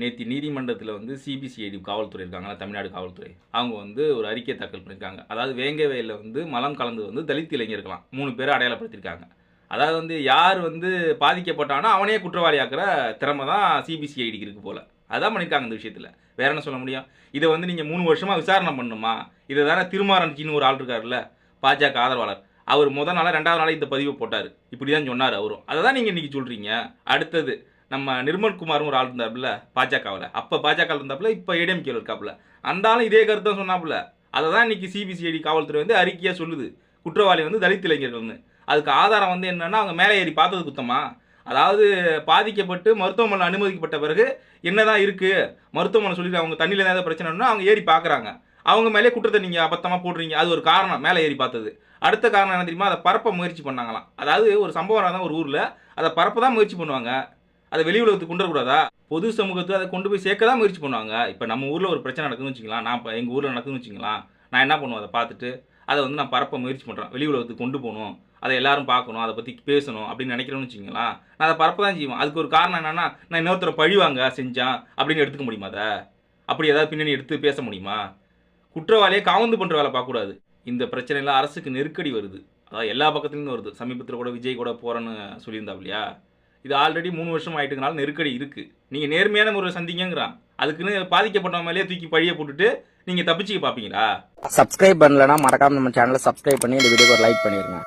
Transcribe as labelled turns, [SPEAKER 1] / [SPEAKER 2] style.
[SPEAKER 1] நேற்று நீதிமன்றத்தில் வந்து சிபிசிஐடி காவல்துறை இருக்காங்களா? தமிழ்நாடு காவல்துறை. அவங்க வந்து ஒரு அறிக்கை தாக்கல் பண்ணியிருக்காங்க அதாவது வேங்கவேலில் வந்து மலம் கலந்து வந்து தலித் இளைஞர்களாம். மூணு பேரை அடையாளப்படுத்தியிருக்காங்க அதாவது வந்து யார் வந்து பாதிக்கப்பட்டானோ அவனே குற்றவாளியாக்குற திறமை தான் சிபிசிஐடிக்கு இருக்கு போல். அதான் பண்ணியிருக்காங்க இந்த விஷயத்தில். வேற என்ன சொல்ல முடியும்? இதை வந்து நீங்கள் மூணு வருஷமாக விசாரணை பண்ணணுமா இதை தானே திருமாரஞ்சின்னு ஒரு ஆள் இருக்கார்ல பாஜக ஆதரவாளர். அவர் முதல் நாளாக ரெண்டாவது நாளே இந்த பதிவை போட்டார். இப்படி தான் சொன்னார் அவரும். அதை தான் நீங்கள் இன்றைக்கி சொல்கிறீங்க அடுத்தது நம்ம நிர்மல்குமார்னு ஒரு ஆள் இருந்தாப்புல பாஜகவில். அப்போ பாஜக இருந்தாப்புல இப்போ ஏடிஎம்கேல இருக்காப்புல. அந்த ஆளும் இதே கருத்து தான் சொன்னாப்புல. அதை தான் இன்னைக்கு சிபிசிஐடி காவல்துறை வந்து அறிக்கையாக சொல்லுது. குற்றவாளி வந்து தலித் இளைஞர்கள்னு அதுக்கு ஆதாரம் வந்து என்னென்னா அவங்க மேலே ஏறி பார்த்தது குத்தமா? அதாவது பாதிக்கப்பட்டு மருத்துவமனை அனுமதிக்கப்பட்ட பிறகு என்னதான் இருக்குது மருத்துவமனை சொல்லி அவங்க தண்ணியில் ஏதாவது பிரச்சனைனா அவங்க ஏறி பார்க்குறாங்க. அவங்க மேலே குற்றத்தை நீங்கள் அபத்தமாக போடுறீங்க. அது ஒரு காரணம் மேலே ஏறி பார்த்தது. அடுத்த காரணம் என்ன தெரியுமா? அதை பரப்ப முயற்சி பண்ணாங்களாம். அதாவது ஒரு சம்பவம் தான் ஒரு ஊரில். அதை பரப்ப தான் முயற்சி பண்ணுவாங்க. அதை வெளி உலகத்துக்கு கொண்டு வரக்கூடாதா? பொது சமூகத்தை அதை கொண்டு போய் சேர்க்க தான் முயற்சி பண்ணுவாங்க. இப்போ நம்ம ஊரில் ஒரு பிரச்சனை நடக்குதுன்னு வச்சுக்கலாம். நான் இப்போ எங்கள் ஊரில் நடக்குதுன்னு வச்சுக்கலாம். நான் என்ன பண்ணுவேன்? அதை பார்த்துட்டு அதை வந்து நான் பரப்ப முயற்சி பண்ணுறேன் வெளி உலகத்துக்கு கொண்டு போகணும். அதை எல்லாரும் பார்க்கணும். அதை பற்றி பேசணும் அப்படின்னு நினைக்கிறேன்னு வச்சுங்களா நான் அதை பரப்ப தான் செய்வேன். அதுக்கு ஒரு காரணம் என்னென்னா நான் இன்னொருத்தரை பழிவாங்க செஞ்சான் அப்படின்னு எடுத்துக்க முடியுமா அதை? அப்படி ஏதாவது பின்னணி எடுத்து பேச முடியுமா? குற்றவாளியை காவந்து பண்ணுற வேலை பார்க்கக்கூடாது. இந்த பிரச்சனையில் அரசுக்கு நெருக்கடி வருது. அதாவது எல்லா பக்கத்துலேருந்து வருது. சமீபத்தில் கூட விஜய் கூட போகிறேன்னு சொல்லியிருந்தா இல்லையா இது ஆல்ரெடி மூணு வருஷம் ஆகிட்டுங்கனால நெருக்கடி இருக்குது நீங்கள் நேர்மையான முறையில் சந்திங்கிறான் அதுக்குன்னு பாதிக்கப்பட்ட மேலேயே தூக்கி பழிய போட்டுட்டு நீங்கள் தப்பிச்சுக்க பார்ப்பீங்களா?
[SPEAKER 2] சப்ஸ்கிரைப் பண்ணலன்னா மறக்காம நம்ம சேனலை சப்ஸ்கிரைப் பண்ணி இந்த வீடியோக்கு லைக் பண்ணிடுங்க